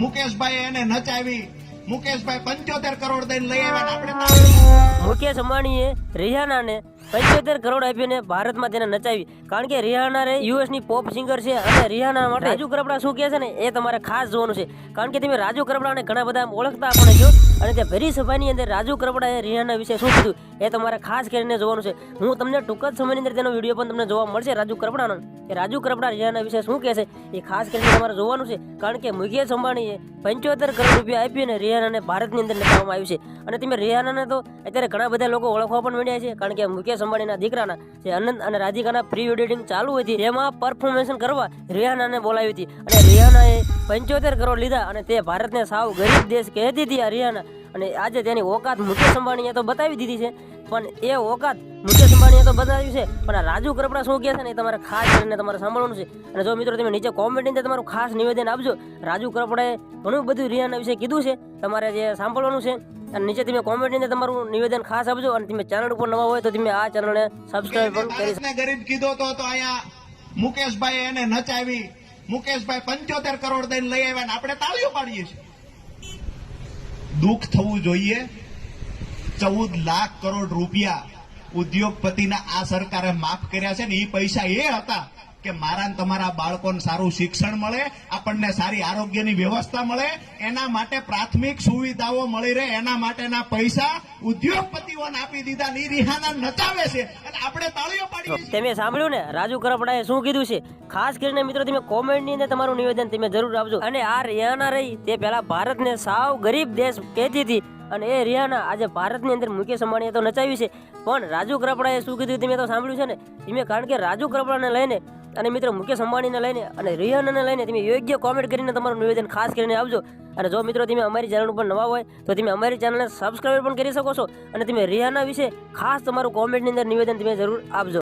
મુકેશભાઈ એને નચાવી. મુકેશભાઈ પંચોતેર કરોડ દઈને લઈ આવ્યા આપણે મુકેશ અંબાણીએ રિહાનાને પંચોતેર કરોડ આપીને ભારતમાં તેને નચાવી. કારણ કે રિહાના રે યુએસની પોપ સિંગર છે અને રિહાના માટે રાજુ કરપડા શું કહે છે ને એ તમારે ખાસ જોવાનું છે. કારણ કે તમે રાજુ કરપડાને ઘણા બધા ઓળખતા પણ છો અને તે ભરી સભાની અંદર રાજુ કરપડાએ રિહાના વિશે શું કીધું એ તમારે ખાસ કરીને જોવાનું છે. હું તમને ટૂંક જ સમયની અંદર તેનો વીડિયો પણ તમને જોવા મળશે રાજુ કરપડાનો કે રાજુ કરપડા રિહાના વિશે શું કહે છે એ ખાસ કરીને તમારે જોવાનું છે. કારણ કે મુકેશ અંબાણીએ પંચોતેર કરોડ રૂપિયા આપીને રિહાનાને ભારતની અંદર નચાવવામાં આવ્યું છે. અને તમે રિહાનાને તો અત્યારે ઘણા બધા લોકો ઓળખવા પણ મળ્યા છે. કારણ કે મુકેશ અંબાણીના દીકરાના જે અનંત અને રાધિકાના પ્રી વેડિંગ ચાલુ હતી તેમાં પરફોર્મેશન કરવા રિહાનાને બોલાવી હતી. અને રિહાનાએ પંચોતેર કરોડ લીધા અને તે ભારતને સાવ ગરીબ દેશ કહેતી હતી આ રિહાના. અને આજે તેની ઓકાત મુકેશ અંબાણીએ તો બતાવી દીધી છે. પણ એ ઓકાત મુકેશ અંબાણીએ તો બતાવ્યું છે. પણ રાજુ કરપડા શું કહે છે ને તમારે ખાસ કરીને તમારે સાંભળવાનું છે. અને જો મિત્રો તમે નીચે કોમેન્ટ અંદર તમારું ખાસ નિવેદન આપજો. રાજુ કરપડાએ ઘણું બધું રિયાના વિશે કીધું છે. તમારે જે સાંભળવાનું છે અને નીચે તમે કોમેન્ટની અંદર તમારું નિવેદન ખાસ આપજો અને તમે ચેનલ ઉપર નવા હોય તો તમે આ ચેનલને સબસ્ક્રાઈબ પણ કરી ગરીબ કીધો તો અહીંયા મુકેશભાઈ એને નચાવી, મુકેશભાઈ પંચોતેર કરોડ દઈને લઈ આવ્યા ને આપણે તાળીઓ પાડીએ છીએ. દુઃખ થવું જોઈએ. ચૌદ લાખ કરોડ રૂપિયા ઉદ્યોગપતિના આ સરકારે માફ કર્યા છે ને એ પૈસા એ હતા કે મારા તમારા બાળકોને સારું શિક્ષણ મળે, આપણને સારી આરોગ્યની વ્યવસ્થા મળે, એના માટે પ્રાથમિક સુવિધાઓ મળી રહે, એના માટેના પૈસા ઉદ્યોગપતિઓને આપી દીધા, ની રિહાના નચાવે છે. અને આપણે તાળીઓ પાડી તમે સાંભળ્યું ને, રાજુ કરપડાએ શું કીધું છે? ખાસ કરીને મિત્રો, તમે કોમેન્ટની અંદર તમારું નિવેદન તમે જરૂર આપજો. અને આ રિયાના રહી, તે પહેલા ભારતને સાવ ગરીબ દેશ કહેતી હતી. અને એ રિયાના આજે ભારતની અંદર મુકેશ અંબાણીએ તો નચાવ્યું છે. પણ રાજુ કરપડાએ શું કીધું તમે તો સાંભળ્યું છે ને? તમે કારણ કે રાજુ કરપડાને લઈને અને મિત્રો મુકેશ અંબાણીને લઈને અને રિહાનાને લઈને તમે યોગ્ય કોમેન્ટ કરીને તમારું નિવેદન ખાસ કરીને આપજો. અને જો મિત્રો તમે અમારી ચેનલ ઉપર નવા હોય, તો તમે અમારી ચેનલને સબસ્ક્રાઈબ પણ કરી શકો છો. અને તમે રિહાના વિશે ખાસ તમારું કોમેન્ટની અંદર નિવેદન તમે જરૂર આપજો.